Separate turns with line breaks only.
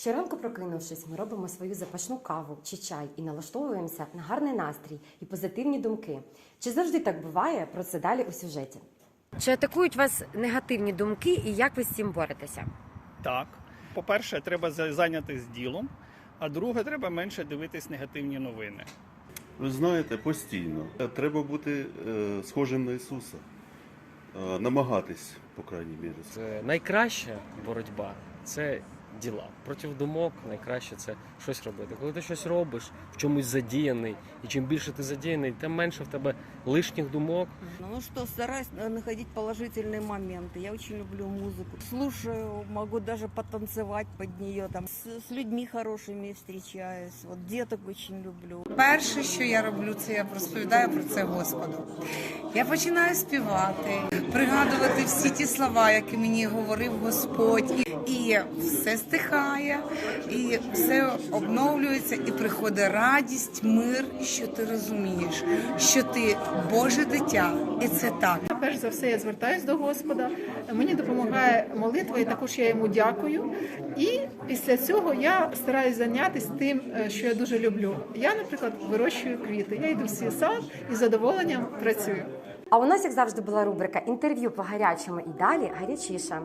Щоранку прокинувшись, ми робимо свою запашну каву чи чай і налаштовуємося на гарний настрій і позитивні думки. Чи завжди так буває? Про це далі у сюжеті. Чи атакують вас негативні думки і як ви з цим боретеся?
Так. По-перше, треба за- зайнятися ділом, а друге, треба менше дивитись негативні новини.
Ви знаєте, постійно. Треба бути е, схожим на Ісуса. Е, намагатись, по крайній мірі.
Це найкраща боротьба це діла. Проти думок найкраще це щось робити. Коли ти щось робиш, в чомусь задіяний, і чим більше ти задіяний, тим менше в тебе лишніх думок.
Ну что, стараюсь э, находить положительные моменты. Я очень люблю музыку. Слушаю, могу даже потанцевать под нее. Там с, с людьми хорошими встречаюсь. Вот деток очень люблю.
Перше, що я роблю, це я розповідаю про це Господу. Я починаю співати, пригадувати всі ті слова, які мені говорив Господь, і, все стихає, і все обновлюється, і приходить радість, мир, що ти розумієш, що ти Боже дитя, і це так.
Перш за все, я звертаюся до Господа. Мені допомагає молитва, і також я йому дякую. І після цього я стараюся зайнятися тим, е, що я дуже люблю. Я, наприклад, вирощую квіти. Я йду в свій сад і з задоволенням працюю.
А у нас, як завжди, була рубрика інтерв'ю по гарячому і далі гарячіше.